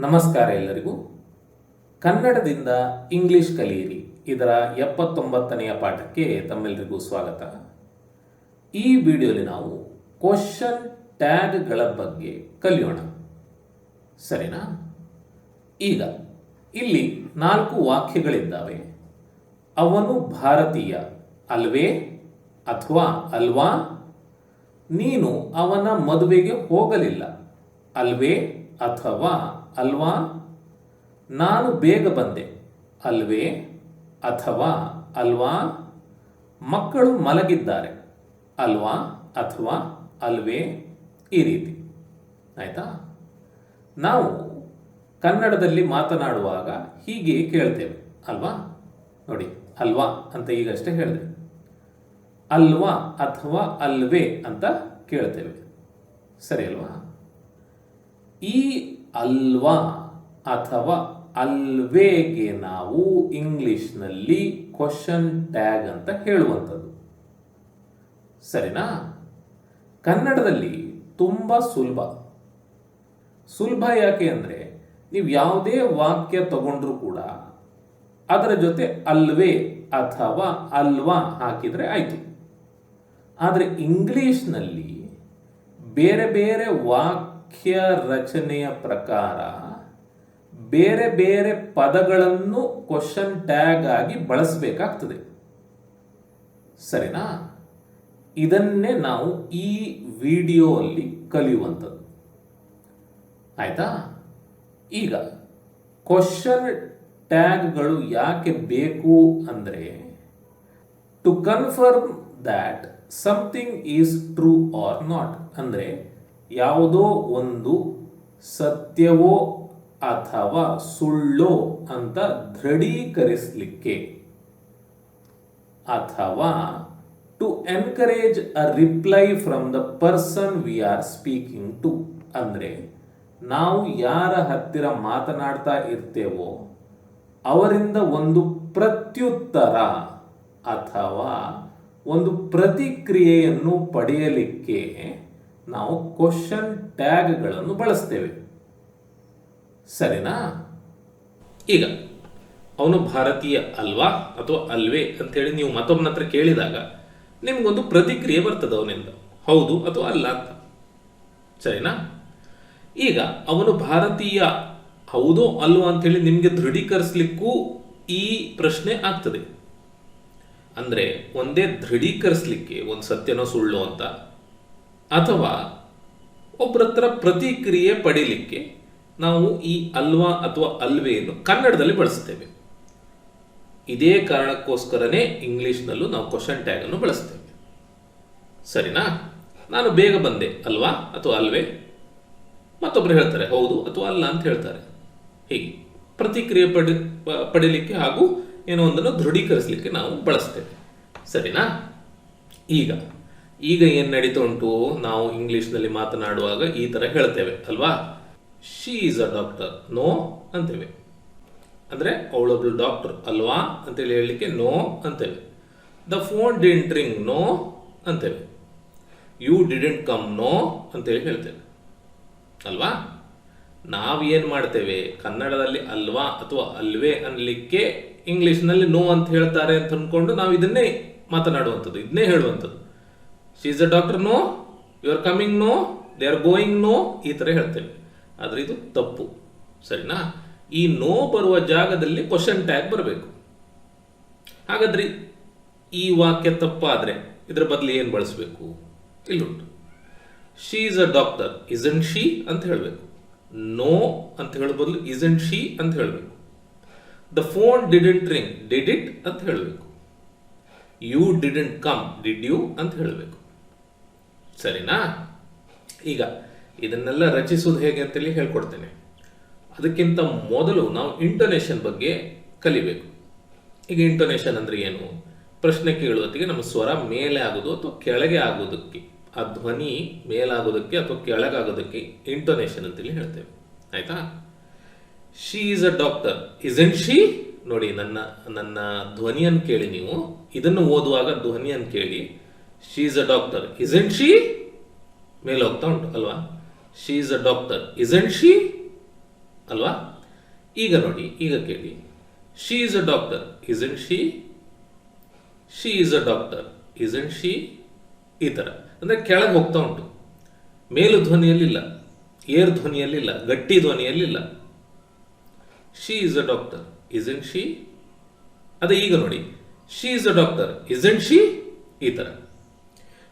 ನಮಸ್ಕಾರ ಎಲ್ಲರಿಗೂ. ಕನ್ನಡದಿಂದ ಇಂಗ್ಲಿಷ್ ಕಲಿಯಿರಿ. ಇದರ ಎಪ್ಪತ್ತೊಂಬತ್ತನೆಯ ಪಾಠಕ್ಕೆ ತಮ್ಮೆಲ್ಲರಿಗೂ ಸ್ವಾಗತ. ಈ ವಿಡಿಯೋಲಿ ನಾವು ಕ್ವಶನ್ ಟ್ಯಾಗ್ಗಳ ಬಗ್ಗೆ ಕಲಿಯೋಣ. ಸರಿನಾ? ಈಗ, ಇಲ್ಲಿ ನಾಲ್ಕು ವಾಕ್ಯಗಳಿದ್ದಾವೆ. ಅವನು ಭಾರತೀಯ ಅಲ್ವೇ ಅಥವಾ ಅಲ್ವಾ? ನೀನು ಅವನ ಮದುವೆಗೆ ಹೋಗಲಿಲ್ಲ ಅಲ್ವೇ ಅಥವಾ ಅಲ್ವಾ? ನಾನು ಬೇಗ ಬಂದೆ. ಅಲ್ವೇ? ಅಥವಾ ಅಲ್ವಾ? ಮಕ್ಕಳು ಮಲಗಿದ್ದಾರೆ. ಅಲ್ವಾ? ಅಥವಾ ಅಲ್ವೇ? ಈ ರೀತಿ. ಆಯಿತಾ? ನಾವು ಕನ್ನಡದಲ್ಲಿ ಮಾತನಾಡುವಾಗ ಹೀಗೆ ಕೇಳ್ತೇವೆ. ಅಲ್ವಾ? ನೋಡಿ, ಅಲ್ವಾ ಅಂತ ಈಗಷ್ಟೇ ಹೇಳಿದೆ. ಅಲ್ವಾ ಅಥವಾ ಅಲ್ವೇ ಅಂತ ಕೇಳ್ತೇವೆ. ಸರಿ ಅಲ್ವಾ? ಈ ಅಲ್ವಾ ಅಥವಾ ಅಲ್ವೇಗೆ ನಾವು ಇಂಗ್ಲಿಷ್ನಲ್ಲಿ ಕ್ವಶನ್ ಟ್ಯಾಗ್ ಅಂತ ಹೇಳುವಂಥದ್ದು. ಸರಿನಾ? ಕನ್ನಡದಲ್ಲಿ ತುಂಬ ಸುಲಭ. ಸುಲಭ ಯಾಕೆ ಅಂದರೆ ನೀವು ಯಾವುದೇ ವಾಕ್ಯ ತಗೊಂಡ್ರೂ ಕೂಡ ಅದರ ಜೊತೆ ಅಲ್ವೇ ಅಥವಾ ಅಲ್ವಾ ಹಾಕಿದರೆ ಆಯಿತು. ಆದರೆ ಇಂಗ್ಲೀಷ್ನಲ್ಲಿ ಬೇರೆ ಬೇರೆ ವಾಕ್ಯ ರಚನೆಯ ಪ್ರಕಾರ ಬೇರೆ ಬೇರೆ ಪದಗಳನ್ನು ಕ್ವಶನ್ ಟ್ಯಾಗ್ ಆಗಿ ಬಳಸಬೇಕಾಗ್ತದೆ. ಸರಿನಾ? ಇದನ್ನೇ ನಾವು ಈ ವಿಡಿಯೋ ಅಲ್ಲಿ ಕಲಿಯುವಂಥದ್ದು. ಆಯ್ತಾ? ಈಗ ಕ್ವಶನ್ ಟ್ಯಾಗ್ಗಳು ಯಾಕೆ ಬೇಕು ಅಂದರೆ to confirm that something is true or not ಅಂದರೆ ಯಾವುದೋ ಒಂದು ಸತ್ಯವೋ ಅಥವಾ ಸುಳ್ಳೋ ಅಂತ ದೃಢೀಕರಿಸಲಿಕ್ಕೆ ಅಥವಾ to encourage a reply from the person we are speaking to ಅಂದರೆ ನಾವು ಯಾರ ಹತ್ತಿರ ಮಾತನಾಡ್ತಾ ಇರ್ತೇವೋ ಅವರಿಂದ ಒಂದು ಪ್ರತ್ಯುತ್ತರ ಅಥವಾ ಒಂದು ಪ್ರತಿಕ್ರಿಯೆಯನ್ನು ಪಡೆಯಲಿಕ್ಕೆ ನಾವು ಕ್ವಶನ್ ಟ್ಯಾಗ್ಗಳನ್ನು ಬಳಸ್ತೇವೆ. ಸರಿನಾ? ಈಗ, ಅವನು ಭಾರತೀಯ ಅಲ್ವಾ ಅಥವಾ ಅಲ್ವೇ ಅಂತೇಳಿ ನೀವು ಮತ್ತೊಬ್ಬನ ಹತ್ರ ಕೇಳಿದಾಗ ನಿಮ್ಗೊಂದು ಪ್ರತಿಕ್ರಿಯೆ ಬರ್ತದೆ ಅವನಿಂದ. ಹೌದು ಅಥವಾ ಅಲ್ಲ ಅಂತ. ಸರಿನಾ? ಈಗ, ಅವನು ಭಾರತೀಯ ಹೌದೋ ಅಲ್ವೋ ಅಂತೇಳಿ ನಿಮಗೆ ದೃಢೀಕರಿಸ್ಲಿಕ್ಕೂ ಈ ಪ್ರಶ್ನೆ ಆಗ್ತದೆ. ಅಂದರೆ, ಒಂದೇ ದೃಢೀಕರಿಸಲಿಕ್ಕೆ ಒಂದು ಸತ್ಯನೋ ಸುಳ್ಳು ಅಂತ ಅಥವಾ ಒಬ್ಬರ ಹತ್ರ ಪ್ರತಿಕ್ರಿಯೆ ಪಡೀಲಿಕ್ಕೆ ನಾವು ಈ ಅಲ್ವಾ ಅಥವಾ ಅಲ್ವೆಯನ್ನು ಕನ್ನಡದಲ್ಲಿ ಬಳಸ್ತೇವೆ ಇದೇ ಕಾರಣಕ್ಕೋಸ್ಕರನೇ ಇಂಗ್ಲಿಷ್ನಲ್ಲೂ ನಾವು ಕ್ವಶನ್ ಟ್ಯಾಗ್ ಅನ್ನು ಬಳಸ್ತೇವೆ ಸರಿನಾ? ನಾನು ಬೇಗ ಬಂದೆ. ಅಲ್ವಾ ಅಥವಾ ಅಲ್ವೇ? ಮತ್ತೊಬ್ರು ಹೇಳ್ತಾರೆ, ಹೌದು ಅಥವಾ ಅಲ್ಲ ಅಂತ ಹೇಳ್ತಾರೆ. ಹೀಗೆ. ಪ್ರತಿಕ್ರಿಯೆ ಪಡಿ ಪಡೀಲಿಕ್ಕೆ ಹಾಗೂ ಏನೋ ಒಂದನ್ನು ದೃಢೀಕರಿಸಲಿಕ್ಕೆ ನಾವು ಬಳಸ್ತೇವೆ ಸರಿನಾ? ಈಗ ಈಗ ಏನು ನಡೀತಾ ಉಂಟು, ನಾವು ಇಂಗ್ಲಿಷ್ನಲ್ಲಿ ಮಾತನಾಡುವಾಗ ಈ ಥರ ಹೇಳ್ತೇವೆ, ಅಲ್ವಾ? She is a doctor no ಅಂತೇವೆ. ಅಂದರೆ ಅವಳೊಬ್ಳು ಡಾಕ್ಟರ್ ಅಲ್ವಾ? ಅಂತೇಳಿ ಹೇಳಲಿಕ್ಕೆ no ಅಂತೇವೆ. The phone didn't ring no ಅಂತೇವೆ. You didn't come no ಅಂತೇಳಿ ಹೇಳ್ತೇವೆ. ಅಲ್ವಾ? ನಾವು ಏನು ಮಾಡ್ತೇವೆ? ಕನ್ನಡದಲ್ಲಿ ಅಲ್ವಾ ಅಥವಾ ಅಲ್ವೇ ಅನ್ಲಿಕ್ಕೆ ಇಂಗ್ಲಿಷ್ನಲ್ಲಿ ನೋ ಅಂತ ಹೇಳ್ತಾರೆ ಅಂತ ಅಂದ್ಕೊಂಡು ನಾವು ಇದನ್ನೇ ಮಾತನಾಡುವಂಥದ್ದು, ಇದನ್ನೇ ಹೇಳುವಂಥದ್ದು. She is a doctor no you are coming no they are going no ಈ ಥರ ಹೇಳ್ತೇವೆ ಆದರೆ ಇದು ತಪ್ಪು. ಸರಿನಾ? ಈ ನೋ ಬರುವ ಜಾಗದಲ್ಲಿ ಕ್ವಶನ್ ಟ್ಯಾಗ್ ಬರಬೇಕು. ಹಾಗಾದ್ರೆ ಈ ವಾಕ್ಯ ತಪ್ಪಾದರೆ ಇದರ ಬದಲು ಏನು ಬಳಸಬೇಕು? ಇಲ್ಲುಂಟು. She is a doctor isn't she ಅಂತ ಹೇಳಬೇಕು. ನೋ ಅಂತ ಹೇಳೋ ಬದಲು ಇಸನ್ ಶಿ ಅಂತ ಹೇಳಬೇಕು. The phone didn't ring did it ಅಂತ ಹೇಳಬೇಕು. You didn't come did you ಅಂತ ಹೇಳಬೇಕು. ಸರಿನಾ? ಈಗ, ಇದನ್ನೆಲ್ಲ ರಚಿಸೋದು ಹೇಗೆ ಅಂತೇಳಿ ಹೇಳ್ಕೊಡ್ತೇನೆ. ಅದಕ್ಕಿಂತ ಮೊದಲು ನಾವು ಇಂಟೊನೇಷನ್ ಬಗ್ಗೆ ಕಲಿಬೇಕು. ಈಗ ಇಂಟೊನೇಷನ್ ಅಂದ್ರೆ ಏನು? ಪ್ರಶ್ನೆ ಕೇಳುವತ್ತಿಗೆ ನಮ್ಮ ಸ್ವರ ಮೇಲೆ ಆಗೋದು ಅಥವಾ ಕೆಳಗೆ ಆಗೋದಕ್ಕೆ? ಆ ಧ್ವನಿ ಮೇಲಾಗೋದಕ್ಕೆ ಅಥವಾ ಕೆಳಗಾಗೋದಕ್ಕೆ ಇಂಟೊನೇಷನ್ ಅಂತೇಳಿ ಹೇಳ್ತೇವೆ. ಆಯ್ತಾ? She is a doctor isn't she ನೋಡಿ, ನನ್ನ ನನ್ನ ಧ್ವನಿಯನ್ನು ಕೇಳಿ ನೀವು. ಇದನ್ನು ಓದುವಾಗ ಧ್ವನಿಯನ್ನು ಕೇಳಿ. She is a doctor isn't she ಮೇಲೆ ಹೋಗ್ತಾ ಉಂಟು, ಅಲ್ವಾ? She is a doctor isn't she ಅಲ್ವಾ? ಈಗ ನೋಡಿ, ಈಗ ಕೇಳಿ. She is a doctor isn't she she is a doctor isn't she ಈ ಥರ ಅಂದರೆ ಕೆಳಗೆ ಹೋಗ್ತಾ ಉಂಟು. ಮೇಲು ಧ್ವನಿಯಲ್ಲಿಲ್ಲ. ಏರ್ ಧ್ವನಿಯಲ್ಲಿಲ್ಲ. ಗಟ್ಟಿ ಧ್ವನಿಯಲ್ಲಿಲ್ಲ. She is a doctor isn't she ಅದೇ ಈಗ ನೋಡಿ. She is a doctor isn't she ಈ ಥರ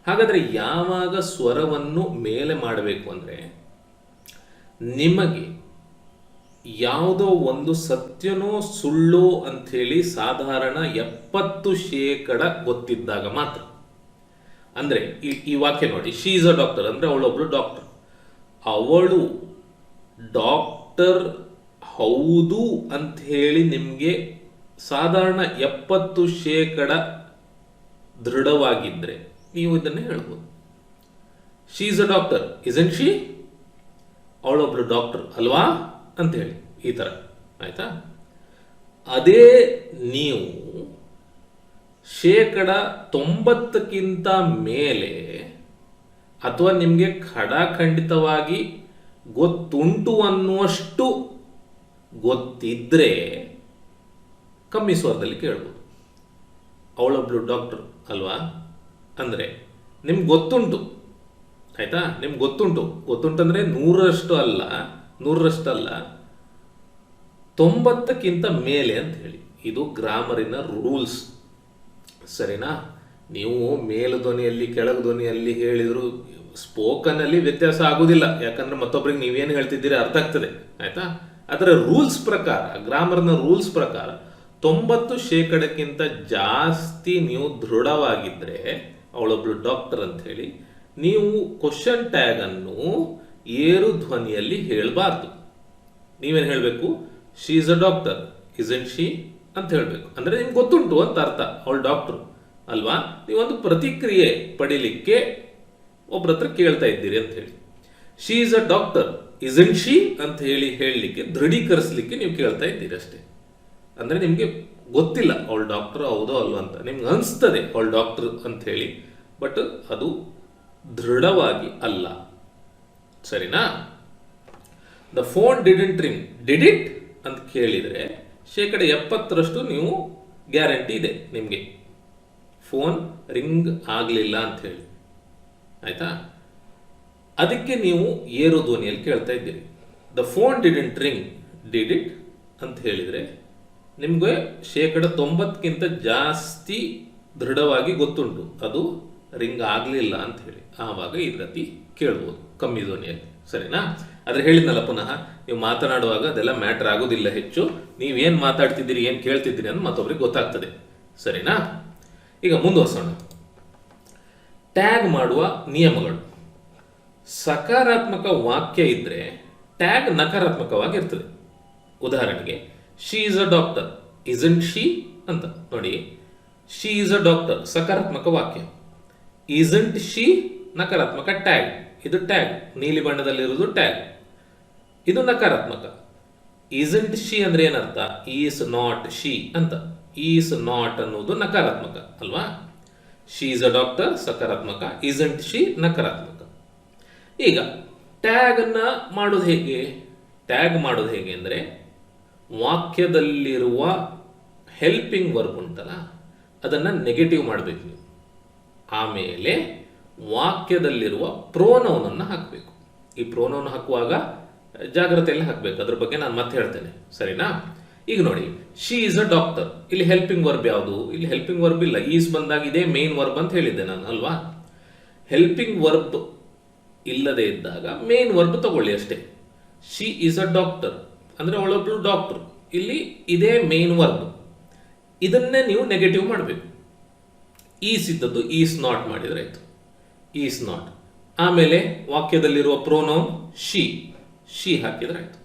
ಹಾಗಾದರೆ ಯಾವಾಗ ಸ್ವರವನ್ನು ಮೇಲೆ ಮಾಡಬೇಕು ಅಂದರೆ ನಿಮಗೆ ಯಾವುದೋ ಒಂದು ಸತ್ಯನೋ ಸುಳ್ಳು ಅಂಥೇಳಿ ಸಾಧಾರಣ ಎಪ್ಪತ್ತು ಶೇಕಡ ಗೊತ್ತಿದ್ದಾಗ ಮಾತ್ರ. ಅಂದರೆ ಈ ವಾಕ್ಯ ನೋಡಿ ಶಿ ಇಸ್ ಅ ಡಾಕ್ಟರ್ ಅಂದರೆ ಅವಳೊಬ್ಳು ಡಾಕ್ಟರ್ ಅವಳು ಡಾಕ್ಟರ್ ಹೌದು ಅಂಥೇಳಿ ನಿಮಗೆ ಸಾಧಾರಣ ಎಪ್ಪತ್ತು ಶೇಕಡ ದೃಢವಾಗಿದ್ದರೆ ನೀವು ಇದನ್ನೇ ಹೇಳ್ಬೋದು. She is a doctor isn't she ಅವಳೊಬ್ಳು doctor ಅಲ್ವಾ ಅಂತ ಹೇಳಿ, ಈ ಥರ ಆಯಿತಾ? ಅದೇ ನೀವು ಶೇಕಡ ತೊಂಬತ್ತಕ್ಕಿಂತ ಮೇಲೆ ಅಥವಾ ನಿಮಗೆ ಖಡಾಖಂಡಿತವಾಗಿ ಗೊತ್ತುಂಟು ಅನ್ನುವಷ್ಟು ಗೊತ್ತಿದ್ರೆ ಕಮ್ಮಿ ಸ್ವರದಲ್ಲಿ ಕೇಳ್ಬೋದು. ಅವಳೊಬ್ಳು ಡಾಕ್ಟರ್ ಅಲ್ವಾ? ಅಂದರೆ ನಿಮ್ಗೆ ಗೊತ್ತುಂಟು. ಆಯಿತಾ? ನಿಮ್ಗೆ ಗೊತ್ತುಂಟು. ಗೊತ್ತುಂಟಂದರೆ ನೂರರಷ್ಟು ಅಲ್ಲ ನೂರರಷ್ಟು ಅಲ್ಲ, ತೊಂಬತ್ತಕ್ಕಿಂತ ಮೇಲೆ ಅಂತ ಹೇಳಿ. ಇದು ಗ್ರಾಮರಿನ ರೂಲ್ಸ್. ಸರಿನಾ? ನೀವು ಮೇಲು ಧ್ವನಿಯಲ್ಲಿ, ಕೆಳಗು ಧ್ವನಿಯಲ್ಲಿ ಹೇಳಿದ್ರು ಸ್ಪೋಕನಲ್ಲಿ ವ್ಯತ್ಯಾಸ ಆಗೋದಿಲ್ಲ. ಯಾಕಂದ್ರೆ ಮತ್ತೊಬ್ಬರಿಗೆ ನೀವೇನು ಹೇಳ್ತಿದ್ದೀರಿ ಅರ್ಥ ಆಗ್ತದೆ. ಆಯ್ತಾ? ಅದರ ರೂಲ್ಸ್ ಪ್ರಕಾರ, ಗ್ರಾಮರ್ನ ರೂಲ್ಸ್ ಪ್ರಕಾರ ತೊಂಬತ್ತು ಶೇಕಡಕ್ಕಿಂತ ಜಾಸ್ತಿ ನೀವು ದೃಢವಾಗಿದ್ದರೆ ಅವಳೊಬ್ಳು ಡಾಕ್ಟರ್ ಅಂತ ಹೇಳಿ ನೀವು ಕ್ವಶನ್ ಟ್ಯಾಗ್ ಅನ್ನು ಏರು ಧ್ವನಿಯಲ್ಲಿ ಹೇಳಬಾರ್ದು. ನೀವೇನು ಹೇಳಬೇಕು? She is a doctor isn't she ಅಂತ ಹೇಳಬೇಕು. ಅಂದರೆ ನಿಮ್ಗೆ ಗೊತ್ತುಂಟು ಅಂತ ಅರ್ಥ, ಅವಳು ಡಾಕ್ಟ್ರು ಅಲ್ವಾ? ನೀವೊಂದು ಪ್ರತಿಕ್ರಿಯೆ ಪಡಿಲಿಕ್ಕೆ ಒಬ್ಬರ ಹತ್ರ ಕೇಳ್ತಾ ಇದ್ದೀರಿ ಅಂತ ಹೇಳಿ. She is a doctor isn't she ಅಂತ ಹೇಳಿ ಹೇಳಲಿಕ್ಕೆ, ದೃಢೀಕರಿಸಲಿಕ್ಕೆ ನೀವು ಕೇಳ್ತಾ ಇದ್ದೀರಿ ಅಷ್ಟೇ. ಅಂದರೆ ನಿಮಗೆ ಗೊತ್ತಿಲ್ಲ ಅವಳು ಡಾಕ್ಟರ್ ಹೌದೋ ಅಲ್ವ ಅಂತ. ನಿಮ್ಗೆ ಅನಿಸ್ತದೆ ಅವಳು ಡಾಕ್ಟರ್ ಅಂತ ಹೇಳಿ ಬಟ್ ಅದು ದೃಢವಾಗಿ ಅಲ್ಲ. ಸರಿನಾ? The phone didn't ring did it ಕೇಳಿದರೆ ಶೇಕಡ ಎಪ್ಪತ್ತರಷ್ಟು ನೀವು ಗ್ಯಾರಂಟಿ ಇದೆ ನಿಮಗೆ. ಫೋನ್ ರಿಂಗ್ ಆಗಲಿಲ್ಲ ಅಂತ ಹೇಳಿ ಆಯಿತಾ? ಅದಕ್ಕೆ ನೀವು ಏರೋ ಧ್ವನಿಯಲ್ಲಿ ಕೇಳ್ತಾ ಇದ್ದೀರಿ. The phone didn't ring did it ಹೇಳಿದರೆ ನಿಮಗೆ ಶೇಕಡ ತೊಂಬತ್ತಕ್ಕಿಂತ ಜಾಸ್ತಿ ದೃಢವಾಗಿ ಗೊತ್ತುಂಟು. ಅದು ರಿಂಗ್ ಆಗಲಿಲ್ಲ ಅಂತ ಹೇಳಿ. ಆವಾಗ ಈ ಕೇಳ್ಬೋದು. ಕಮ್ಮಿ ಧ್ವನಿಯಲ್ಲಿ. ಸರಿನಾ? ಆದರೆ ಹೇಳಿದ್ನಲ್ಲ ಪುನಃ, ನೀವು ಮಾತನಾಡುವಾಗ ಅದೆಲ್ಲ ಮ್ಯಾಟರ್ ಆಗೋದಿಲ್ಲ ಹೆಚ್ಚು. ನೀವೇನು ಮಾತಾಡ್ತಿದ್ದೀರಿ, ಏನು ಕೇಳ್ತಿದ್ದೀರಿ ಅಂತ ಮತ್ತೊಬ್ರಿಗೆ ಗೊತ್ತಾಗ್ತದೆ. ಸರಿನಾ? ಈಗ ಮುಂದುವರ್ಸೋಣ. ಟ್ಯಾಗ್ ಮಾಡುವ ನಿಯಮಗಳು. ಸಕಾರಾತ್ಮಕ ವಾಕ್ಯ ಇದ್ರೆ ಟ್ಯಾಗ್ ನಕಾರಾತ್ಮಕವಾಗಿರ್ತದೆ. ಉದಾಹರಣೆಗೆ she is a doctor isn't she ಅಂತ ನೋಡಿ. ಶಿ ಈಸ್ ಅ ಡಾಕ್ಟರ್ ಸಕಾರಾತ್ಮಕ ವಾಕ್ಯ. ಇಸಂಟ್ ಶಿ ನಕಾರಾತ್ಮಕ ಟ್ಯಾಗ್. ಇದು ಟ್ಯಾಗ್. ನೀಲಿ ಬಣ್ಣದಲ್ಲಿರುವುದು ಟ್ಯಾಗ್. ಇದು ನಕಾರಾತ್ಮಕ. ಇಸಂಟ್ ಶಿ ಅಂದ್ರೆ ಏನರ್ಥ? ಈಸ್ ನಾಟ್ ಶಿ ಅಂತ. ಈಸ್ ನಾಟ್ ಅನ್ನುವುದು ನಕಾರಾತ್ಮಕ, ಅಲ್ವಾ? ಶಿ ಈಸ್ ಅ ಡಾಕ್ಟರ್ ಸಕಾರಾತ್ಮಕ. ಇಸಂಟ್ ಶಿ ನಕಾರಾತ್ಮಕ. ಈಗ ಟ್ಯಾಗ್ ಅನ್ನ ಮಾಡೋದು ಹೇಗೆ? ಟ್ಯಾಗ್ ಮಾಡೋದು ಹೇಗೆ ಅಂದರೆ ವಾಕ್ಯದಲ್ಲಿರುವ ಹೆಲ್ಪಿಂಗ್ ವರ್ಬ್ ಉಂಟಲ್ಲ, ಅದನ್ನು ನೆಗೆಟಿವ್ ಮಾಡಬೇಕು ನೀವು. ಆಮೇಲೆ ವಾಕ್ಯದಲ್ಲಿರುವ ಪ್ರೋನೌನನ್ನು ಹಾಕಬೇಕು. ಈ ಪ್ರೋನೌನ್ ಹಾಕುವಾಗ ಜಾಗ್ರತೆಯಲ್ಲಿ ಹಾಕಬೇಕು. ಅದ್ರ ಬಗ್ಗೆ ನಾನು ಮತ್ತೆ ಹೇಳ್ತೇನೆ. ಸರಿನಾ? ಈಗ ನೋಡಿ ಶಿ ಈಸ್ ಅ ಡಾಕ್ಟರ್ ಇಲ್ಲಿ ಹೆಲ್ಪಿಂಗ್ ವರ್ಬ್ ಯಾವುದು? ಇಲ್ಲಿ ಹೆಲ್ಪಿಂಗ್ ವರ್ಬ್ ಇಲ್ಲ. ಈಸ್ ಬಂದಾಗ ಇದೇ ಮೇನ್ ವರ್ಬ್ ಅಂತ ಹೇಳಿದ್ದೆ ನಾನು, ಅಲ್ವಾ? ಹೆಲ್ಪಿಂಗ್ ವರ್ಬ್ ಇಲ್ಲದೆ ಇದ್ದಾಗ ಮೇನ್ ವರ್ಬ್ ತಗೊಳ್ಳಿ ಅಷ್ಟೇ. ಶಿ ಈಸ್ ಅ ಡಾಕ್ಟರ್ ಅಂದ್ರೆ ಅವಳೊಬ್ಳು ಡಾಕ್ಟರ್ ಇಲ್ಲಿ ಇದೇ ಮೇನ್ ವರ್ಬ್ ಇದನ್ನೇ ನೀವು ನೆಗೆಟಿವ್ ಮಾಡಬೇಕು. ಈಸ್ ಇದ್ದದ್ದು ಈಸ್ ನಾಟ್ ಮಾಡಿದರೆ ಆಯಿತು. ಈಸ್ ನಾಟ್ ಆಮೇಲೆ ವಾಕ್ಯದಲ್ಲಿರುವ ಪ್ರೋನೌನ್ ಶಿ ಶಿ ಹಾಕಿದ್ರೆ ಆಯಿತು.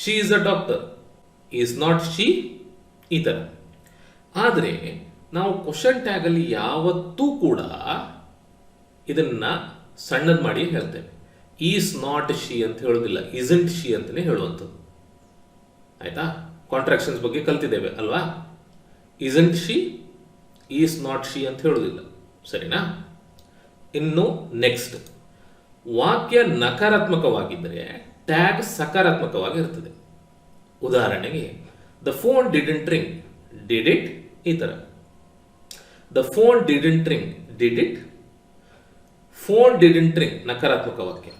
She is a doctor is not she ಈ ಥರ ಆದರೆ ನಾವು ಕ್ವಶನ್ ಟ್ಯಾಗಲ್ಲಿ ಯಾವತ್ತೂ ಕೂಡ ಇದನ್ನು ಸಣ್ಣದು ಮಾಡಿ ಹೇಳ್ತೇವೆ. ಈಸ್ ನಾಟ್ ಶಿ ಅಂತ ಹೇಳೋದಿಲ್ಲ, ಇಸಂಟ್ ಶಿ ಅಂತಲೇ ಹೇಳುವಂಥದ್ದು. ಆಯಿತಾ? ಕಾಂಟ್ರಾಕ್ಷನ್ಸ್ ಬಗ್ಗೆ ಕಲ್ತಿದ್ದೇವೆ, ಅಲ್ವಾ? Isn't she, is not she ಅಂತ ಹೇಳೋದಿಲ್ಲ. ಸರಿನಾ? ಇನ್ನು ನೆಕ್ಸ್ಟ್. ವಾಕ್ಯ ನಕಾರಾತ್ಮಕವಾಗಿದ್ದರೆ ಟ್ಯಾಗ್ ಸಕಾರಾತ್ಮಕವಾಗಿರ್ತದೆ ಉದಾಹರಣೆಗೆ the phone didn't ring did it ಈ ಥರ the phone didn't ring did it phone didn't ring ನಕಾರಾತ್ಮಕ ವಾಕ್ಯ.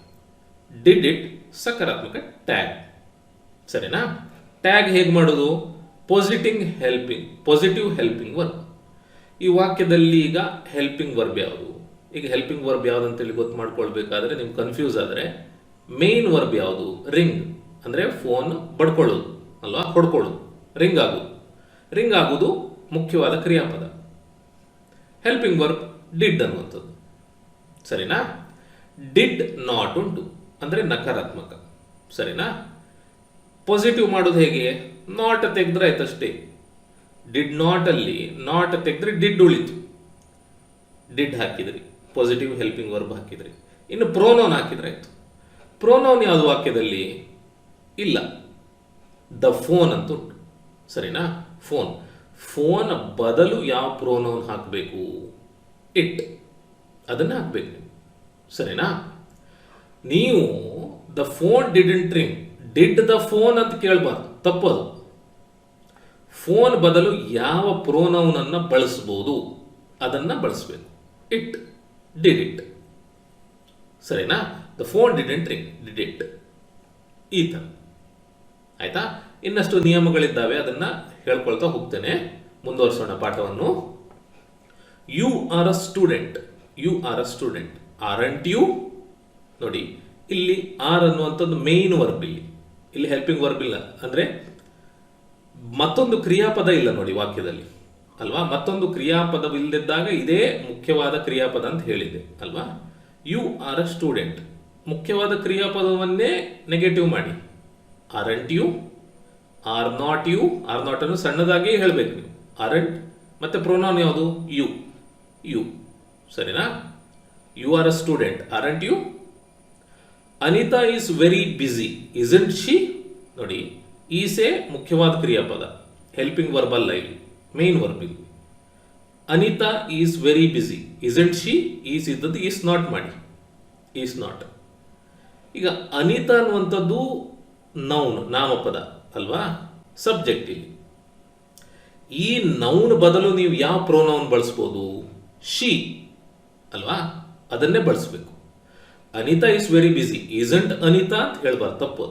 ಡಿಡ್ ಇಟ್ ಸಕಾರಾತ್ಮಕ ಟ್ಯಾಗ್ ಸರಿನಾ? ಟ್ಯಾಗ್ ಹೇಗೆ ಮಾಡೋದು? Positive helping positive helping verb ಈ ವಾಕ್ಯದಲ್ಲಿ ಈಗ ಹೆಲ್ಪಿಂಗ್ ವರ್ಬ್ ಯಾವುದು? ಈಗ ಹೆಲ್ಪಿಂಗ್ ವರ್ಬ್ ಯಾವ್ದು ಅಂತೇಳಿ ಗೊತ್ತು ಮಾಡ್ಕೊಳ್ಬೇಕಾದ್ರೆ ನಿಮ್ಗೆ ಕನ್ಫ್ಯೂಸ್ ಆದರೆ ಮೇನ್ ವರ್ಬ್ ಯಾವುದು? ರಿಂಗ್ ಅಂದರೆ ಫೋನ್ ಬಡ್ಕೊಳ್ಳೋದು, ಅಲ್ವಾ? ಹೊಡ್ಕೊಳ್ಳೋದು. ರಿಂಗ್ ಆಗೋದು. ರಿಂಗ್ ಆಗೋದು ಮುಖ್ಯವಾದ ಕ್ರಿಯಾಪದ. ಹೆಲ್ಪಿಂಗ್ ವರ್ಬ್ ಡಿಡ್ ಅನ್ನುವಂಥದ್ದು. ಸರಿನಾ? ಡಿಡ್ ನಾಟ್ ಉಂಟು. ಅಂದರೆ ನಕಾರಾತ್ಮಕ. ಸರಿನಾ? ಪಾಸಿಟಿವ್ ಮಾಡೋದು ಹೇಗೆ? ನಾಟ್ ತೆಗೆದ್ರೆ ಆಯ್ತಷ್ಟೇ. ಡಿಡ್ ನಾಟ್ ಅಲ್ಲಿ ನಾಟ್ ತೆಗೆದ್ರೆ ಡಿಡ್ ಉಳಿತು. ಡಿಡ್ ಹಾಕಿದ್ರಿ. ಪಾಸಿಟಿವ್ ಹೆಲ್ಪಿಂಗ್ ವರ್ಬ್ ಹಾಕಿದ್ರಿ. ಇನ್ನು ಪ್ರೋನೌನ್ ಹಾಕಿದ್ರೆ ಆಯ್ತು. ಪ್ರೋನೌನ್ ಯಾವುದು ವಾಕ್ಯದಲ್ಲಿ? ಇಲ್ಲ. ದ ಫೋನ್ ಅಂತ ಉಂಟು. ಸರಿನಾ? ಫೋನ್ ಫೋನ್ ಬದಲು ಯಾವ ಪ್ರೋನೌನ್ ಹಾಕಬೇಕು? ಇಟ್ ಅದನ್ನ ಹಾಕ್ಬೇಕು ಸರಿನಾ? ನೀವು the phone didn't ring did the phone ಅಂತ ಕೇಳಬಾರ್ದು. ತಪ್ಪದು. ಫೋನ್ ಬದಲು ಯಾವ ಪ್ರೋನೌನನ್ನು ಬಳಸ್ಬೋದು? ಅದನ್ನ ಬಳಸಬೇಕು. ಇಟ್ ಡಿಡ್ ಇಟ್ ಸರಿನಾ? The phone didn't ring did it ಈ ಥರ ಆಯ್ತಾ? ಇನ್ನಷ್ಟು ನಿಯಮಗಳಿದ್ದಾವೆ. ಅದನ್ನ ಹೇಳ್ಕೊಳ್ತಾ ಹೋಗ್ತೇನೆ. ಮುಂದುವರಿಸೋಣ ಪಾಠವನ್ನು. You are a student you are a student aren't you ನೋಡಿ, ಇಲ್ಲಿ ಆರ್ ಅನ್ನುವಂಥದ್ದು ಮೇಯ್ನ್ ವರ್ಬ್ ಇಲ್ಲಿ. ಇಲ್ಲಿ ಹೆಲ್ಪಿಂಗ್ ವರ್ಬ್ ಇಲ್ಲ. ಅಂದರೆ ಮತ್ತೊಂದು ಕ್ರಿಯಾಪದ ಇಲ್ಲ ನೋಡಿ ವಾಕ್ಯದಲ್ಲಿ. ಅಲ್ವಾ? ಮತ್ತೊಂದು ಕ್ರಿಯಾಪದವಿಲ್ಲದಿದ್ದಾಗ ಇದೇ ಮುಖ್ಯವಾದ ಕ್ರಿಯಾಪದ ಅಂತ ಹೇಳಿದೆ ಅಲ್ವಾ? ಯು ಆರ್ ಅ ಸ್ಟೂಡೆಂಟ್ ಮುಖ್ಯವಾದ ಕ್ರಿಯಾಪದವನ್ನೇ ನೆಗೆಟಿವ್ ಮಾಡಿ. Aren't you are not you are not ಅನ್ನು ಸಣ್ಣದಾಗಿ ಹೇಳಬೇಕು ನೀವು. ಆರ್ ಎಂಟ್ ಮತ್ತೆ ಪ್ರೊನೌನ್ ಯಾವುದು? ಯು ಯು ಸರಿನಾ? You are a student aren't you Anita is very busy isn't she ನೋಡಿ, ಈಸೆ ಮುಖ್ಯವಾದ ಕ್ರಿಯಾಪದ ಹೆಲ್ಪಿಂಗ್ ವರ್ಬ್ ಅಲ್ಲ ಇಲ್ಲಿ ಮೇನ್ ವರ್ಬ್ ಇಲ್ಲಿ Anita is very busy isn't she is ಇದ್ದದ್ದು ಈಸ್ ನಾಟ್ ಮಾಡಿ, ಈಸ್ ನಾಟ್. ಈಗ ಅನಿತಾ ಅನ್ನುವಂಥದ್ದು ನೌನ್ ನಾಮಪದ, ಅಲ್ವಾ? ಸಬ್ಜೆಕ್ಟ್ ಇಲ್ಲಿ. ಈ ನೌನ್ ಬದಲು ನೀವು ಯಾವ ಪ್ರೋನೌನ್ ಬಳಸ್ಬೋದು? ಶಿ ಅಲ್ವಾ? ಅದನ್ನೇ ಬಳಸಬೇಕು. Anita is very busy isn't Anita ಅಂತ ಹೇಳ್ಬಾರ್ದು, ತಪ್ಪು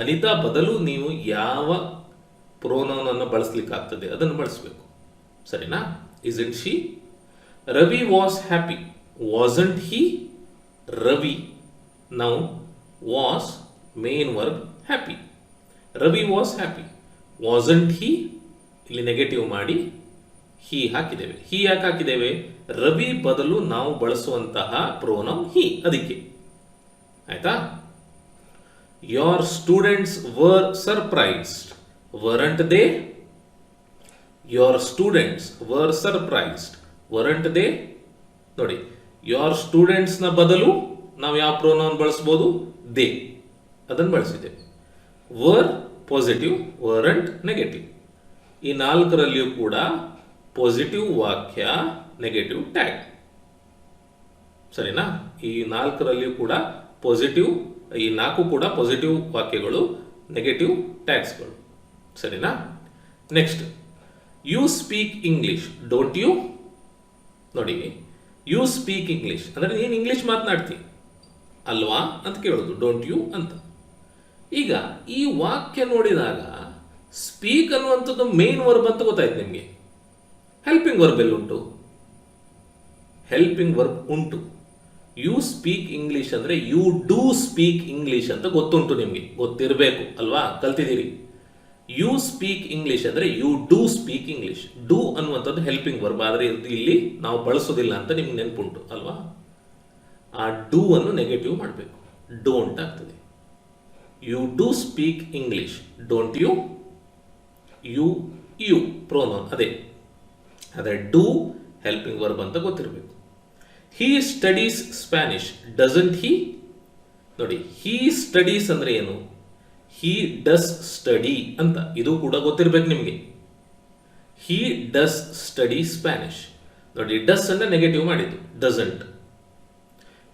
ಅನಿತಾ ಬದಲು ನೀವು ಯಾವ ಪ್ರೋನೌನ್ ಅನ್ನು ಬಳಸ್ಲಿಕ್ಕೆ ಆಗ್ತದೆ ಅದನ್ನು ಬಳಸಬೇಕು. ಸರಿನಾ? Isn't she Ravi was happy wasn't he Ravi. Now was main verb happy Ravi was happy wasn't he ಇಲ್ಲಿ ನೆಗೆಟಿವ್ ಮಾಡಿ ಹಿ ಹಾಕಿದ್ದೇವೆ. ಹಿ ಯಾಕೆ ಹಾಕಿದ್ದೇವೆ? ರವಿ ಬದಲು ನಾವು ಬಳಸುವಂತಹ ಪ್ರೋನಮ್ ಹಿ, ಅದಕ್ಕೆ. ಆಯ್ತಾ? Your students were surprised weren't they your students were surprised weren't they ನೋಡಿ ಯೋರ್ನ ಬದಲು ನಾವು ಯಾವ ಪ್ರೋನೌನ್ ಬಳಸಬಹುದು ದೇ ಅದನ್ನು ಬಳಸಿದ್ದೇವೆ ವರ್ ಪಾಸಿಟಿವ್ ವರಂಟ್ ನೆಗೆಟಿವ್ ಈ ನಾಲ್ಕರಲ್ಲಿಯೂ ಕೂಡ ಪಾಸಿಟಿವ್ ವಾಕ್ಯ ನೆಗೆಟಿವ್ ಟ್ಯಾಗ್ ಸರಿನಾ? ಈ ನಾಲ್ಕರಲ್ಲಿಯೂ ಕೂಡ ಪಾಸಿಟಿವ್ ಈ ನಾಲ್ಕು ಕೂಡ ಪಾಸಿಟಿವ್ ವಾಕ್ಯಗಳು ನೆಗೆಟಿವ್ ಟ್ಯಾಗ್ಸ್ಗಳು ಸರಿನಾ? Next you speak English don't you ನೋಡಿ ಯು ಸ್ಪೀಕ್ ಇಂಗ್ಲಿಷ್ ಅಂದರೆ ನೀನು ಇಂಗ್ಲಿಷ್ ಮಾತನಾಡ್ತಿ. ಅಲ್ವಾ? ಅಂತ ಕೇಳೋದು ಡೋಂಟ್ ಯು ಅಂತ. ಈಗ, ಈ ವಾಕ್ಯ ನೋಡಿದಾಗ ಸ್ಪೀಕ್ ಅನ್ನುವಂಥದ್ದು ಮೇನ್ ವರ್ಬ್ ಅಂತ ಗೊತ್ತಾಯ್ತು ನಿಮಗೆ. ಹೆಲ್ಪಿಂಗ್ ವರ್ಬ್ ಎಲ್ಲಿ ಉಂಟು? ಹೆಲ್ಪಿಂಗ್ ವರ್ಬ್ ಉಂಟು. ಯು ಸ್ಪೀಕ್ ಇಂಗ್ಲಿಷ್ ಅಂದರೆ ಯು ಡೂ ಸ್ಪೀಕ್ ಇಂಗ್ಲಿಷ್ ಅಂತ ಗೊತ್ತುಂಟು ನಿಮಗೆ. ಗೊತ್ತಿರಬೇಕು, ಅಲ್ವಾ? ಕಲ್ತಿದ್ದೀರಿ. ಯು ಸ್ಪೀಕ್ ಇಂಗ್ಲಿಷ್ ಅಂದರೆ you do speak English do ಅನ್ನುವಂಥದ್ದು ಹೆಲ್ಪಿಂಗ್ ವರ್ಬ್ ಆದರೆ ಇಲ್ಲಿ ನಾವು ಬಳಸೋದಿಲ್ಲ ಅಂತ ನಿಮ್ಗೆ ನೆನಪುಂಟು, ಅಲ್ವಾ? ಆ ಡೂ ಅನ್ನು ನೆಗೆಟಿವ್ ಮಾಡಬೇಕು. ಡೋಂಟ್ ಆಗ್ತದೆ. You do speak English don't you you you pronoun ಅದೇ. ಅದೇ ಡೂ ಹೆಲ್ಪಿಂಗ್ ವರ್ಬ್ ಅಂತ ಗೊತ್ತಿರಬೇಕು. He studies Spanish doesn't he ನೋಡಿ ಹೀ ಸ್ಟಡೀಸ್ ಅಂದ್ರೆ ಏನು? ಹೀ ಡಸ್ ಸ್ಟಡಿ ಅಂತ. ಇದು ಕೂಡ ಗೊತ್ತಿರಬೇಕು ನಿಮಗೆ. ಹೀ ಡಸ್ ಸ್ಟಡಿ ಸ್ಪ್ಯಾನಿಷ್ ನೋಡಿ ಡಸ್ ಅಂದ್ರೆ ನೆಗೆಟಿವ್ ಮಾಡಿದ್ದು. Doesn't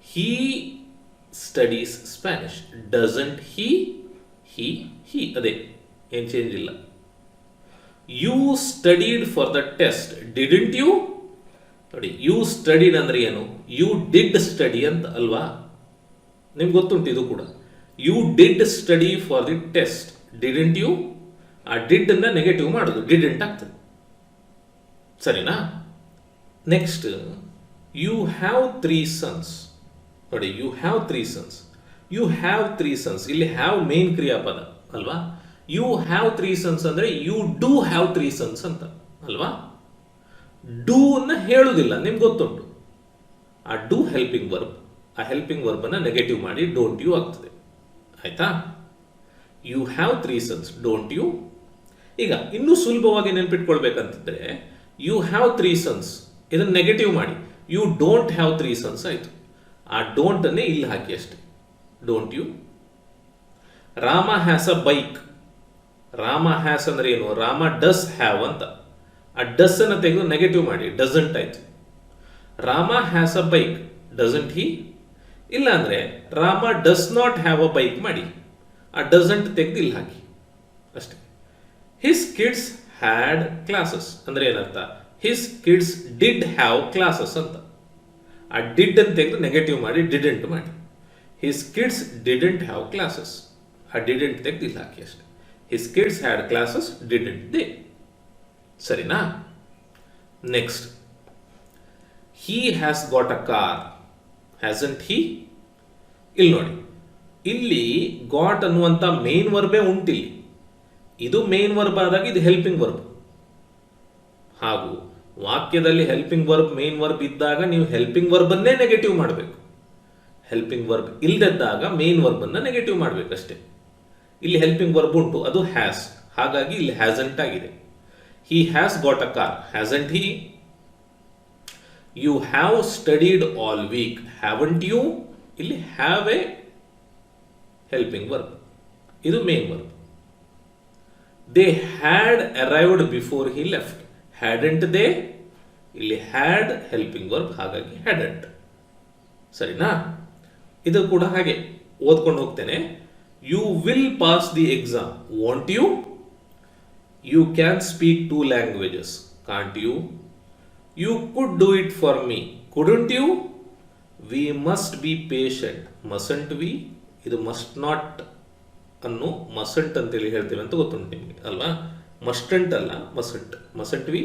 he studies Spanish doesn't he he he ಅದೇ, ಏನು ಚೇಂಜ್ ಇಲ್ಲ. You studied for the test didn't you ನೋಡಿ ಯು ಸ್ಟಡೀಡ್ ಅಂದ್ರೆ ಏನು? ಯು ಡಿಡ್ ಸ್ಟಡಿ ಅಂತ ಅಲ್ವಾ? ನಿಮ್ಗೆ ಗೊತ್ತುಂಟು ಇದು ಕೂಡ. You did study for the test didn't you ಆ ಡಿಡ್ ಅನ್ನ ನೆಗೆಟಿವ್ ಮಾಡೋದು ಡಿಡೆಂಟ್ ಆಗ್ತದೆ. ಸರಿನಾ? Next you have three sons ನೋಡಿ you have three sons you have three sons ಇಲ್ಲಿ ಹ್ಯಾವ್ ಮೇನ್ ಕ್ರಿಯಾಪದ, ಅಲ್ವಾ? ಯು ಹ್ಯಾವ್ ತ್ರೀ ಸನ್ಸ್ ಅಂದ್ರೆ you do have three sons ಅಂತ, ಅಲ್ವಾ? ಡೂ ಅನ್ನ ಹೇಳುವುದಿಲ್ಲ ನಿಮ್ಗೆ ಗೊತ್ತುಂಟು. ಆ ಡೂ ಹೆಲ್ಪಿಂಗ್ ವರ್ಬ್ ಆ ಹೆಲ್ಪಿಂಗ್ ವರ್ಬ್ ಅನ್ನ ನೆಗೆಟಿವ್ ಮಾಡಿ ಡೋಂಟ್ ಯು ಆಗ್ತದೆ. ಆಯ್ತಾ? You have three sons don't you ಈಗ ಇನ್ನೂ ಸುಲಭವಾಗಿ ನೆನ್ಪಿಟ್ಕೊಳ್ಬೇಕಂತಿದ್ರೆ ಯು ಹ್ಯಾವ್ ತ್ರೀ ಸನ್ಸ್ ಇದನ್ನು ನೆಗೆಟಿವ್ ಮಾಡಿ. You don't have three sons ಆಯಿತು. ಆ ಡೋಂಟ್ ಅನ್ನೇ ಇಲ್ಲಿ ಹಾಕಿ ಅಷ್ಟೇ. Don't you Rama has a bike. Rama has ಅಂದ್ರೆ ಏನು? ರಾಮ ಡಸ್ ಹ್ಯಾವ್ ಅಂತ. ಆ ಡಸ್ ಅನ್ನು ತೆಗೆದು ನೆಗೆಟಿವ್ ಮಾಡಿ. ಡಸಂಟ್ ಆಯ್ತು. Rama has a bike doesn't he ಇಲ್ಲ ಅಂದ್ರೆ Rama does not have a bike ಮಾಡಿ. ಆ ಡಸಂಟ್ ತೆಗೆದು ಇಲ್ಲಿ ಹಾಕಿ. ಅಷ್ಟೇ. ಹಿಸ್ ಕಿಡ್ಸ್ ಹ್ಯಾಡ್ ಕ್ಲಾಸಸ್ ಅಂದ್ರೆ ಏನರ್ಥ? His kids did have classes ಅಂತ. ಆ ಡಿಡ್ ಅಂತ ತೆಗೆದು ನೆಗೆಟಿವ್ ಮಾಡಿ ಡಿಡೆಂಟ್ ಮಾಡಿ. His kids didn't have classes ಆ ಡಿಡೆಂಟ್ ತೆಗೆದು ಇಲ್ಲಿ ಹಾಕಿ ಅಷ್ಟೇ. His kids had classes didn't they ಸರಿನಾ next he has got a car hasn't he ಇಲ್ಲಿ ನೋಡಿ ಇಲ್ಲಿ ಗಾಟ್ ಅನ್ನುವಂಥ ಮೇನ್ ವರ್ಬೇ ಉಂಟಿಲ್ಲಿ ಇದು ಮೇನ್ ವರ್ಬ್ ಆದಾಗ ಇದು ಹೆಲ್ಪಿಂಗ್ ವರ್ಬ್ ಹಾಗೂ ವಾಕ್ಯದಲ್ಲಿ ಹೆಲ್ಪಿಂಗ್ ವರ್ಬ್ ಮೇನ್ ವರ್ಬ್ ಇದ್ದಾಗ ನೀವು ಹೆಲ್ಪಿಂಗ್ ವರ್ಬನ್ನೇ ನೆಗೆಟಿವ್ ಮಾಡಬೇಕು ಹೆಲ್ಪಿಂಗ್ ವರ್ಬ್ ಇಲ್ಲದಿದ್ದಾಗ ಮೇನ್ ವರ್ಬನ್ನು ನೆಗೆಟಿವ್ ಮಾಡಬೇಕಷ್ಟೇ ಇಲ್ಲಿ ಹೆಲ್ಪಿಂಗ್ ವರ್ಬ್ ಉಂಟು. ಅದು ಹ್ಯಾಸ್ ಹಾಗಾಗಿ ಇಲ್ಲಿ ಹ್ಯಾಸಂಟ್ ಆಗಿದೆ. He has got a car hasn't he you have studied all week haven't you ಇಲ್ಲಿ ಹ್ಯಾವ್ ಎ ಹೆಲ್ಪಿಂಗ್ ವರ್ಬ್ ಇದು main verb they had arrived before he left hadn't they ಇಲ್ಲಿ had helping verb ಹಾಗಾಗಿ hadn't ಸರಿನಾ? ಇದು ಕೂಡ ಹಾಗೆ. ಓದ್ಕೊಂಡು ಹೋಗ್ತೇನೆ. You will pass the exam won't you you can speak two languages can't you you could do it for me couldn't you we must be patient mustn't we ಇದು must not ಅನ್ನು mustn't ಅಂತೇಳಿ ಹೇಳ್ತೀವಿ ಅಂತ ಗೊತ್ತುಂಟು ನಿಮಗೆ, ಅಲ್ವಾ? Mustn't ಅಲ್ಲ mustn't mustn't we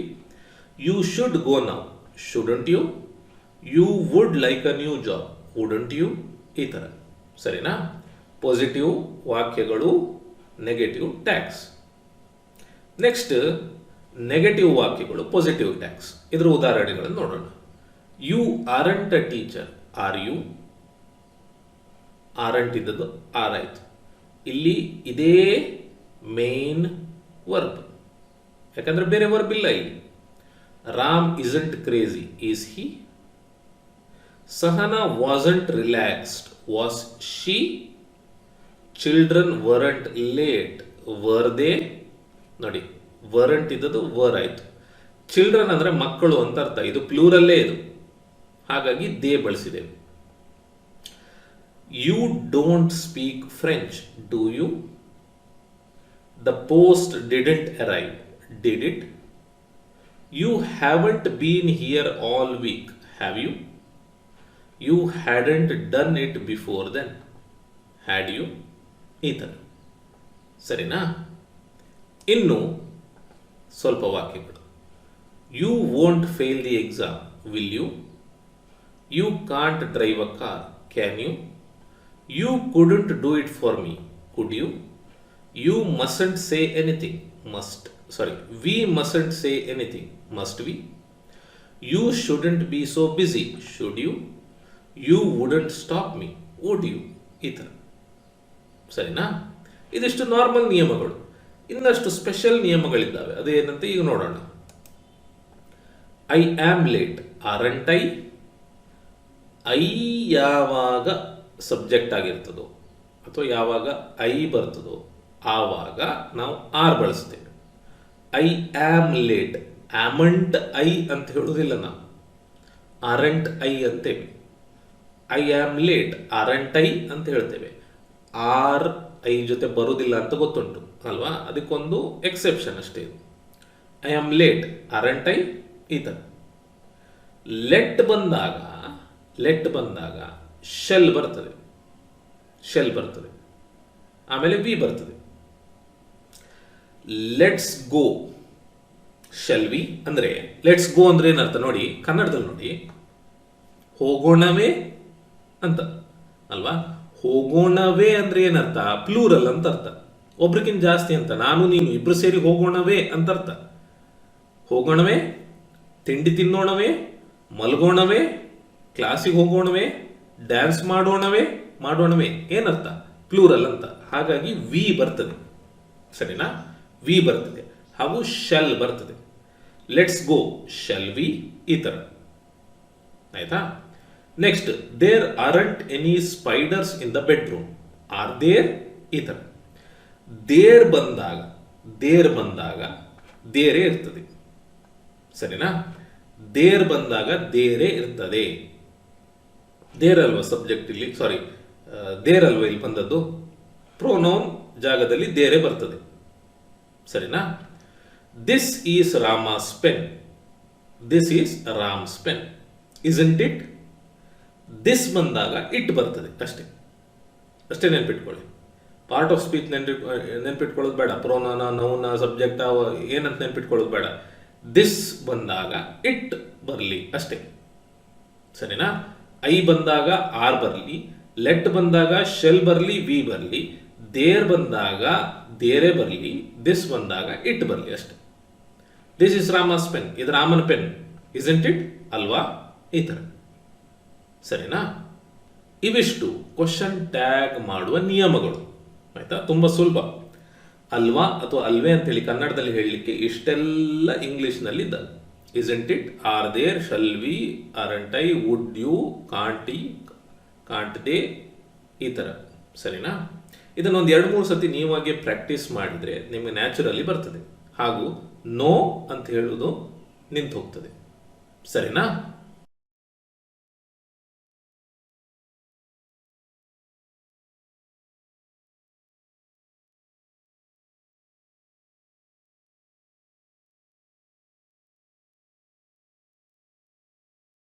you should go ನಾವು shouldn't you you would like a new job wouldn't you ಈ ಥರ ಸರಿನಾ? ಪಾಸಿಟಿವ್ ವಾಕ್ಯಗಳು ನೆಗೆಟಿವ್ ಟ್ಯಾಕ್ಸ್ ನೆಕ್ಸ್ಟ್ ನೆಗೆಟಿವ್ ವಾಕ್ಯಗಳು ಪಾಸಿಟಿವ್ ಟ್ಯಾಕ್ಸ್ ಇದರ ಉದಾಹರಣೆಗಳನ್ನು ನೋಡೋಣ. You aren't a teacher are you aren't ಇದ್ದದ್ದು ಆರ್ ಆಯ್ತು. ಇಲ್ಲಿ ಇದೇ ಮೇನ್ ವರ್ಬ್ ಯಾಕಂದ್ರೆ ಬೇರೆ ವರ್ಬ್ ಇಲ್ಲ ಇಲ್ಲಿ. Ram isn't crazy is he Sahana wasn't relaxed was she children weren't late were they ನೋಡಿ ವರಂಟ್ ಇದ್ದದ್ದು ವರ್ ಆಯ್ತು. ಚಿಲ್ಡ್ರನ್ ಅಂದ್ರೆ ಮಕ್ಕಳು ಅಂತ ಅರ್ಥ. ಇದು ಪ್ಲೂರಲ್ಲೇ ಇದು. ಹಾಗಾಗಿ ದೇ ಬಳಸಿದೆ. You don't speak French do you the post didn't arrive did it you haven't been here all week have you you hadn't done it before then had you ಈ ಥರ ಸರಿನಾ? ಇನ್ನು ಸ್ವಲ್ಪ ವಾಕ್ಯಗಳು you won't fail the exam will you you can't drive a car can you you couldn't do it for me could you you mustn't say anything must sorry we mustn't say anything must we you shouldn't be so busy should you you wouldn't stop me would you ಈ ಥರ ಸರಿನಾ? ಇದಿಷ್ಟು normal ನಿಯಮಗಳು. ಇನ್ನಷ್ಟು special ನಿಯಮಗಳಿದ್ದಾವೆ. ಅದೇನಂತ ಈಗ ನೋಡೋಣ. I am late aren't I I ಯಾವಾಗ ಸಬ್ಜೆಕ್ಟ್ ಆಗಿರ್ತದೋ, ಅಥವಾ ಯಾವಾಗ ಐ ಬರ್ತದೋ, ಆವಾಗ ನಾವು ಆರ್ ಬಳಸ್ತೇವೆ. I am late amn't I ಅಂತ ಹೇಳೋದಿಲ್ಲ ನಾವು aren't I ಅಂತೇವೆ I am late aren't I ಅಂತ ಹೇಳ್ತೇವೆ. ಆರ್ ಐ ಜೊತೆ ಬರೋದಿಲ್ಲ ಅಂತ ಗೊತ್ತುಂಟು, ಅಲ್ವಾ? ಅದಕ್ಕೊಂದು ಎಕ್ಸೆಪ್ಷನ್ ಅಷ್ಟೇ ಇದು. I am late aren't I ಈ ಥರ ಲೆಟ್ ಬಂದಾಗ ಲೆಟ್ ಬಂದಾಗ ಶೆಲ್ ಬರ್ತದೆ. ಶೆಲ್ ಬರ್ತದೆ. ಆಮೇಲೆ ವಿ ಬರ್ತದೆ. ಲೆಟ್ಸ್ ಗೋ ಶೆಲ್ ವಿ ಅಂದ್ರೆ ಲೆಟ್ಸ್ ಗೋ ಅಂದ್ರೆ ಏನರ್ಥ ನೋಡಿ, ಕನ್ನಡದಲ್ಲಿ ನೋಡಿ, ಹೋಗೋಣವೇ ಅಂತ, ಅಲ್ವಾ? ಹೋಗೋಣವೇ ಅಂದ್ರೆ ಏನರ್ಥ? ಪ್ಲೂರಲ್ ಅಂತ ಅರ್ಥ. ಒಬ್ರಿಗಿಂತ ಜಾಸ್ತಿ ಅಂತ. ನಾನು, ನೀನು ಇಬ್ರು ಸೇರಿ ಹೋಗೋಣವೇ ಅಂತ ಅರ್ಥ. ಹೋಗೋಣವೇ, ತಿಂಡಿ ತಿನ್ನೋಣವೇ, ಮಲ್ಗೋಣವೇ ಕ್ಲಾಸಿಗೆ ಹೋಗೋಣವೇ ಡ್ಯಾನ್ಸ್ ಮಾಡೋಣವೇ ಮಾಡೋಣವೇ, ಏನರ್ಥ? ಪ್ಲೂರಲ್ ಅಂತ. ಹಾಗಾಗಿ ವಿ ಬರ್ತದೆ. ಸರಿನಾ? ವಿ ಬರ್ತದೆ. ಹಾಗೂ ಶೆಲ್ ಬರ್ತದೆ. ಲೆಟ್ಸ್ ಗೋ ಶೆಲ್ ವಿ ಈ ಥರ ಆಯ್ತಾ? Next there aren't any spiders in the bedroom are there ಥರ ದೇರ್ ಬಂದಾಗ ದೇರ್ ಬಂದಾಗ ದೇರೇ ಇರ್ತದೆ. ಸರಿನಾ? ದೇರ್ ಬಂದಾಗ ದೇರೇ ಇರ್ತದೆ. ದೇರ್ ಅಲ್ವಾ ಸಬ್ಜೆಕ್ಟ್ ಇಲ್ಲಿ? ಸಾರಿ ದೇರ್ ಅಲ್ವಾ ಇಲ್ಲಿ ಬಂದದ್ದು? ಪ್ರೋನೌನ್ ಜಾಗದಲ್ಲಿ ದೇರೆ ಬರ್ತದೆ. ಸರಿನಾ? This is Rama's pen this is Ram's pen isn't it this ಬಂದಾಗ ಇಟ್ ಬರ್ತದೆ, ಅಷ್ಟೇ. ಅಷ್ಟೇ ನೆನ್ಪಿಟ್ಕೊಳ್ಳಿ. ಪಾರ್ಟ್ ಆಫ್ ಸ್ಪೀಚ್ ನೆನ್ಪಿ, ನೆನ್ಪಿಟ್ಕೊಳ್ಳೋದು ಬೇಡ. ಪ್ರೋನಾನ ನೌನ ಸಬ್ಜೆಕ್ಟ್ ಏನಂತ ನೆನ್ಪಿಟ್ಕೊಳ್ಳೋದು ಬೇಡ. ದಿಸ್ ಬಂದಾಗ ಇಟ್ ಬರಲಿ, ಅಷ್ಟೇ. ಸರಿನಾ? ಐ ಬಂದಾಗ ಆರ್ ಬರಲಿ ಲೆಟ್ ಬಂದಾಗ ಶೆಲ್ ಬರಲಿ ವಿ ಬರಲಿ ದೇರ್ ಬಂದಾಗ ದೇರೆ ಬರಲಿ ದಿಸ್ ಬಂದಾಗ ಇಟ್ ಬರಲಿ, ಅಷ್ಟೇ. ದಿಸ್ ಇಸ್ ರಾಮಸ್ ಪೆನ್ ಇದು ರಾಮನ್ ಪೆನ್ ಇಸ್ ಇಟ್ ಅಲ್ವಾ? ಈ ಥರ ಸರಿನಾ? ಇವಿಷ್ಟು ಕ್ವಶನ್ ಟ್ಯಾಗ್ ಮಾಡುವ ನಿಯಮಗಳು. ಆಯ್ತಾ? ತುಂಬ ಸುಲಭ. ಅಲ್ವಾ ಅಥವಾ ಅಲ್ವೇ ಅಂತೇಳಿ ಕನ್ನಡದಲ್ಲಿ ಹೇಳಲಿಕ್ಕೆ ಇಷ್ಟೆಲ್ಲ ಇಂಗ್ಲಿಷ್ನಲ್ಲಿ ಇದ್ದಾವೆ isn't it are there shall we I would you can't can't they ಈ ಥರ ಸರಿನಾ? ಇದನ್ನೊಂದು ಎರಡು ಮೂರು ಸತಿ ನೀವಾಗೆ ಪ್ರಾಕ್ಟೀಸ್ ಮಾಡಿದರೆ ನಿಮಗೆ ನ್ಯಾಚುರಲಿ ಬರ್ತದೆ. ಹಾಗೂ ನೋ ಅಂತ ಹೇಳೋದು ನಿಂತು ಹೋಗ್ತದೆ ಸರಿನಾ?